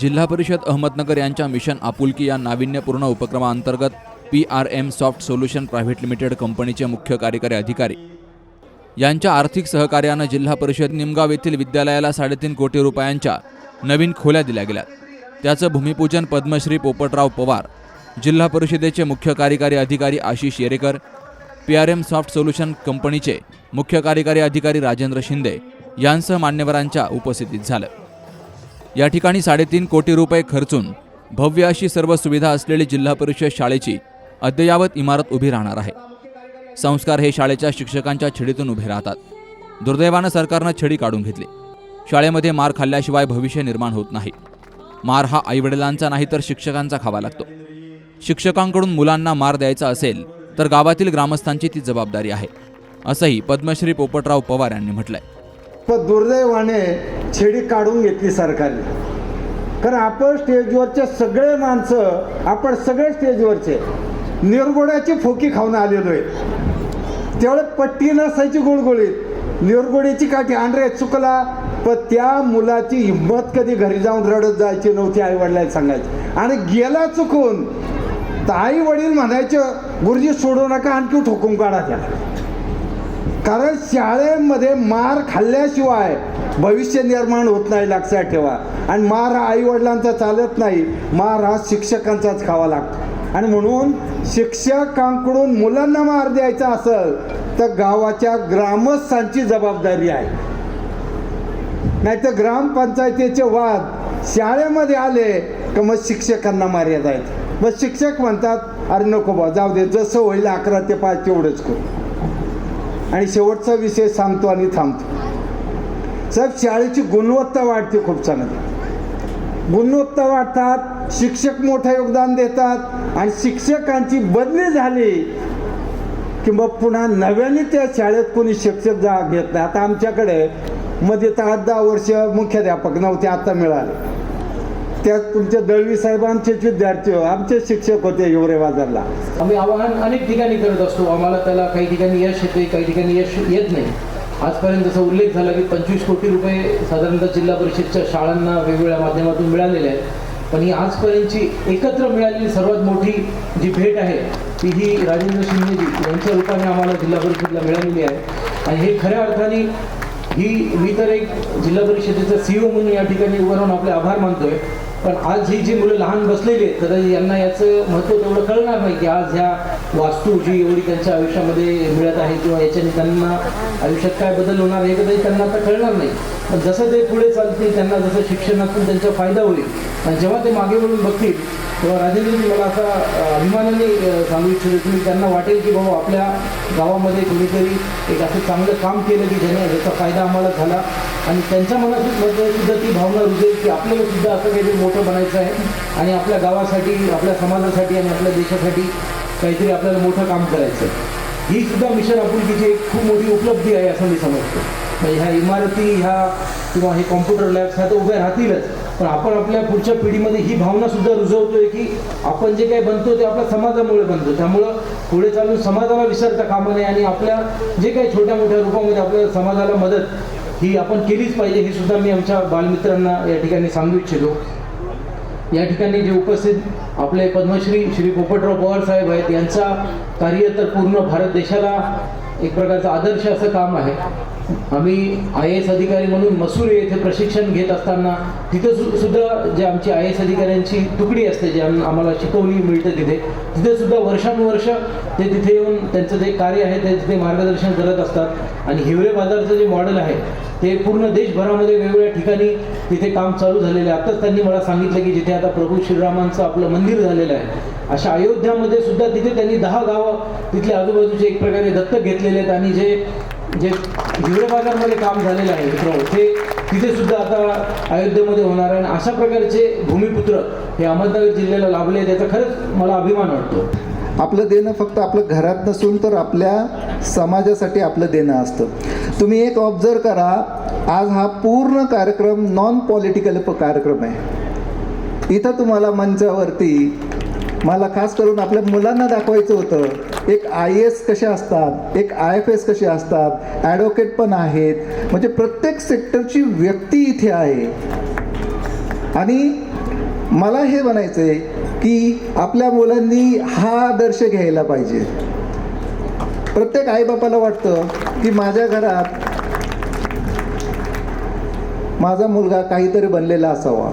जिल्हा परिषद अहमदनगर यांच्या मिशन आपुलकी या नाविन्यपूर्ण उपक्रमाअंतर्गत P R M soft solution private limited कंपनीचे मुख्य कार्यकारी अधिकारी यांच्या आर्थिक सहकार्यानं जिल्हा परिषद निमगाव येथील विद्यालयाला साडेतीन कोटी रुपयांच्या नवीन खोल्या दिल्या गेल्या. त्याचं भूमिपूजन पद्मश्री पोपटराव पवार जिल्हा परिषदेचे मुख्य कार्यकारी अधिकारी Ashish Yerekar P R M soft solution कंपनीचे मुख्य कार्यकारी अधिकारी राजेंद्र शिंदे यांसह मान्यवरांच्या उपस्थितीत झालं. या ठिकाणी साडेतीन कोटी रुपये खर्चून भव्य अशी सर्व सुविधा असलेली जिल्हा परिषद शाळेची अद्ययावत इमारत उभी राहणार आहे. संस्कार हे शाळेच्या शिक्षकांच्या छडीतून उभे राहतात. दुर्दैवानं सरकारनं छडी काढून घेतली. शाळेमध्ये मार खाल्ल्याशिवाय भविष्य निर्माण होत नाही. मार हा आईवडिलांचा नाही तर शिक्षकांचा खावा लागतो. शिक्षकांकडून मुलांना मार द्यायचा असेल तर गावातील ग्रामस्थांची ती जबाबदारी आहे असंही पद्मश्री पोपटराव पवार यांनी म्हटलंय. पण दुर्दैवाने छेडी काढून घेतली सरकारने. कारण आपण स्टेजवरचे सगळे माणसं आपण सगळे स्टेजवरचे निरगोड्याची फोकी खाऊन आलेलो आहे. तेवढे पट्टी नसायची गुळगुळीत. निरगोडीची काठी आंड्रे चुकला. पण त्या मुलाची हिंमत कधी घरी जाऊन रडत जायची नव्हती आई वडिलांना सांगायची. आणि गेला चुकून तर आई वडील म्हणायचे गुरुजी सोडू नका आणखी ठोकून काढा त्याला. कारण शाळेमध्ये मार खाल्ल्याशिवाय भविष्य निर्माण होत नाही लक्षात ठेवा. आणि मार हा आई वडिलांचा चालत नाही मार हा शिक्षकांचाच खावा लागतो. आणि म्हणून शिक्षकांकडून मुलांना मार द्यायचा असेल तर गावाच्या ग्रामस्थांची जबाबदारी आहे. नाही तर ग्रामपंचायतीचे वाद शाळेमध्ये आले का मग शिक्षकांना मर्यादा आहेत. मग शिक्षक म्हणतात अरे नको बा जाऊ दे जसं होईल अकरा ते पाच तेवढंच करू. आणि शेवटचा विषय सांगतो आणि थांबतो. साहेब शाळेची गुणवत्ता वाढते खूप चांगली. गुणवत्ता वाढतात शिक्षक मोठं योगदान देतात आणि शिक्षकांची बदली झाली की मग पुन्हा नव्याने त्या शाळेत कोणी शिक्षक जा घेत नाही. आता आमच्याकडे मध्ये तर आठ दहा वर्ष मुख्याध्यापक नव्हते आता मिळाले. त्यात तुमच्या दळवी साहेबांचे विद्यार्थी हो, आमचे शिक्षक होते एवढे बाजारला. आम्ही आवाहन अनेक ठिकाणी करत असतो. आम्हाला त्याला काही ठिकाणी यश येते काही ठिकाणी यश येत नाही. आजपर्यंत जसा उल्लेख झाला की पंचवीस कोटी रुपये साधारणतः जिल्हा परिषदच्या शाळांना वेगवेगळ्या माध्यमातून मिळालेले आहेत. पण ही आजपर्यंतची एकत्र मिळालेली सर्वात मोठी जी भेट आहे ती ही राजेंद्र शिंदेजी यांच्या रूपाने आम्हाला जिल्हा परिषदला मिळालेली आहे. आणि हे खऱ्या अर्थाने ही मी तर एक जिल्हा परिषदेचा सीईओ म्हणून या ठिकाणी उभं राहून आपले आभार मानतोय. पण आज ही जी मुलं लहान बसलेली आहेत कदाचित यांना याचं महत्त्व तेवढं कळणार नाही की आज ह्या वास्तू जी एवढी त्यांच्या आयुष्यामध्ये मिळत आहे किंवा याच्याने त्यांना आयुष्यात काय बदल होणार हे कदाचित त्यांना आता कळणार नाही. पण जसं ते पुढे चालतील त्यांना जसं शिक्षणातून त्यांचा फायदा होईल. आणि जेव्हा ते मागे वळून बघतील तेव्हा राजेंद्रजी मला असा अभिमानाने सांगू इच्छितो की त्यांना वाटेल की बाबा आपल्या गावामध्ये कोणीतरी एक असं चांगलं काम केलं की ज्याने ज्याचा फायदा आम्हाला झाला. आणि त्यांच्या मनात सुद्धा ती भावना रुजे की आपल्याला सुद्धा असं काहीतरी मोठं बनायचं आहे आणि आपल्या गावासाठी आपल्या समाजासाठी आणि आपल्या देशासाठी काहीतरी आपल्याला मोठं काम करायचं आहे. ही सुद्धा मिशन आपुलकीची एक खूप मोठी उपलब्धी आहे असं मी समजतो. म्हणजे ह्या इमारती ह्या किंवा हे कॉम्प्युटर लॅब्स ह्या तर उभ्या राहतीलच. पण आपण आपल्या पुढच्या पिढीमध्ये ही भावना सुद्धा रुजवतोय की आपण जे काही बनतो ते आपल्या समाजामुळे बनतो. त्यामुळं पुढे चालून समाजाला विसरता कामा नये आणि आपल्या जे काही छोट्या मोठ्या रूपामध्ये आपल्या समाजाला मदत ही आपण केलीच पाहिजे हे सुद्धा मी आमच्या बालमित्रांना या ठिकाणी सांगू इच्छितो. या ठिकाणी जे उपस्थित आपले पद्मश्री श्री पोपटराव पवार साहेब आहेत यांचा कार्य तर पूर्ण भारत देशाला एक प्रकारचं आदर्श असं काम आहे. आम्ही आय एस अधिकारी म्हणून मसुरी येथे प्रशिक्षण घेत असताना तिथं सु सुद्धा जे आमची आय एस अधिकाऱ्यांची तुकडी असते जे आम्हाला शिकवणी मिळतं तिथे तिथे सुद्धा वर्षानुवर्ष ते तिथे येऊन त्यांचं जे कार्य आहे ते तिथे मार्गदर्शन करत असतात. आणि हिवरे बाजारचं जे मॉडेल आहे ते पूर्ण देशभरामध्ये वेगवेगळ्या ठिकाणी तिथे काम चालू झालेलं आहे. आत्ताच त्यांनी मला सांगितलं की जिथे आता प्रभू श्रीरामांचं आपलं मंदिर झालेलं आहे अशा अयोध्यामध्ये सुद्धा तिथे त्यांनी दहा गावं तिथले आजूबाजूचे एक प्रकारे दत्तक घेतलेले आहेत आणि जे जे हिवरे बाजारमध्ये काम झालेलं आहे मित्र ते तिथे सुद्धा आता अयोध्येमध्ये होणार आहे. आणि अशा प्रकारचे भूमिपुत्र हे अहमदनगर जिल्ह्याला लाभले त्याचा खरंच मला अभिमान वाटतो. आपलं देणं फक्त आपलं घरात नसून तर आपल्या समाजासाठी आपलं देणं असतं. तुम्ही एक ऑब्झर्व करा आज हा पूर्ण कार्यक्रम नॉन पॉलिटिकल कार्यक्रम आहे. इथं तुम्हाला मंचावरती मला खास करून आपल्या मुलांना दाखवायचं होतं. एक आय एस कसे असतात? एक आय एफ एस कसे असतात? ॲडव्होकेट पण आहेत. म्हणजे प्रत्येक सेक्टरची व्यक्ती इथे आहे. आणि मला हे म्हणायचं आहे की आपल्या मुलांनी हा आदर्श घ्यायला पाहिजे. प्रत्येक आईबापाला वाटतं की माझ्या घरात माझा मुलगा काहीतरी बनलेला असावा.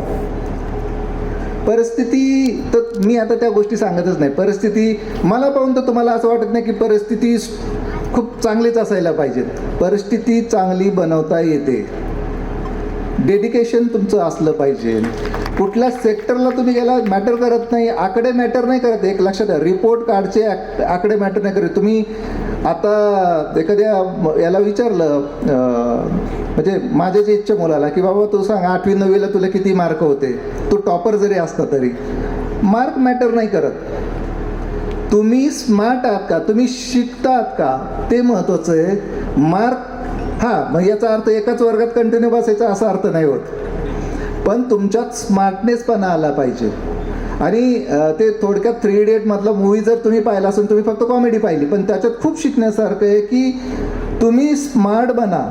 परिस्थिती तर मी आता त्या गोष्टी सांगतच नाही. परिस्थिती मला पाहून तर तुम्हाला असं वाटत नाही की परिस्थिती खूप चांगलीच असायला पाहिजेत. परिस्थिती चांगली बनवता येते. डेडिकेशन तुमचं असलं पाहिजे. कुठल्या सेक्टरला तुम्ही गेला मॅटर करत नाही. आकडे मॅटर नाही करत. एक लक्षात द्या रिपोर्ट कार्डचे आकडे मॅटर नाही करत. तुम्ही आता एखाद्या याला विचारलं म्हणजे माझ्या जे इच्छा मुलाला की बाबा तू सांग आठवी नववीला तुला किती मार्क होते? तू टॉपर जरी असता तरी. मार्क मॅटर नाही करत. तुम्ही स्मार्ट आहात का? तुम्ही शिकतात का? ते महत्त्वाचं आहे. मार्क हां मग याचा अर्थ एकाच वर्गात कंटिन्यू बसायचा असा अर्थ नाही होत. पण तुमच्यात स्मार्टनेसपणा आला पाहिजे. आणि ते थोडक्यात थ्री इडियटमधला मूवी जर तुम्ही पाहिला असेल तुम्ही फक्त कॉमेडी पाहिली. पण त्याच्यात खूप शिकण्यासारखं आहे की तुम्ही स्मार्ट बना.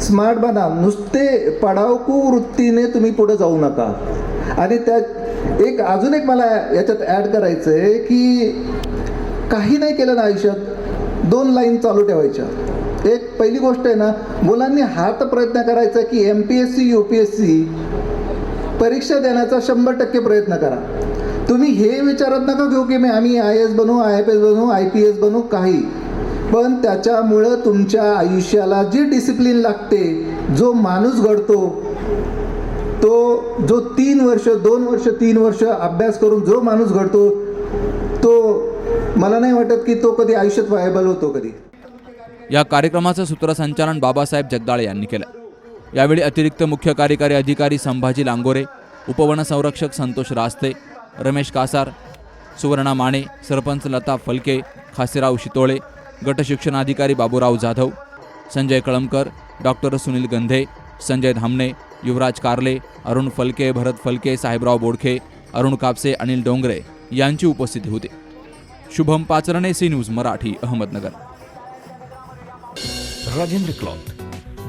स्मार्ट बना. नुसते पडावकू वृत्तीने तुम्ही पुढे जाऊ नका. आणि त्या एक अजून एक मला याच्यात ॲड करायचं आहे की काही नाही केलं ना आयुष्यात. दोन लाईन चालू ठेवायच्या. एक पहिली गोष्ट आहे ना मुलांनी हा तर प्रयत्न करायचा की M P S C U P S C परीक्षा देण्याचा शंभर टक्के प्रयत्न करा. तुम्ही हे विचारत नका घेऊ की मी आम्ही आय एस बनू आय एफ एस बनू आय पी एस बनू काही. पण त्याच्यामुळं तुमच्या आयुष्याला जी डिसिप्लिन लागते जो माणूस घडतो तो जो तीन वर्ष दोन वर्ष तीन वर्ष अभ्यास करून जो माणूस घडतो तो मला नाही वाटत की तो कधी आयुष्यात व्हायबल होतो कधी. या कार्यक्रमाचं सूत्रसंचालन बाबासाहेब जगदाळे यांनी केलं. यावेळी अतिरिक्त मुख्य कार्यकारी अधिकारी संभाजी लांगोरे उपवन संरक्षक संतोष रास्ते रमेश कासार सुवर्णा माने सरपंच लता फलके खासेराव शितोळे गटशिक्षणाधिकारी बाबूराव जाधव संजय कळमकर डॉक्टर सुनील गंधे संजय धामणे युवराज कारले अरुण फलके भरत फलके साहेबराव बोडखे अरुण कापसे अनिल डोंगरे यांची उपस्थिती होती. Shubham Pacharne C news Marathi Ahmednagar. Rajendra cloth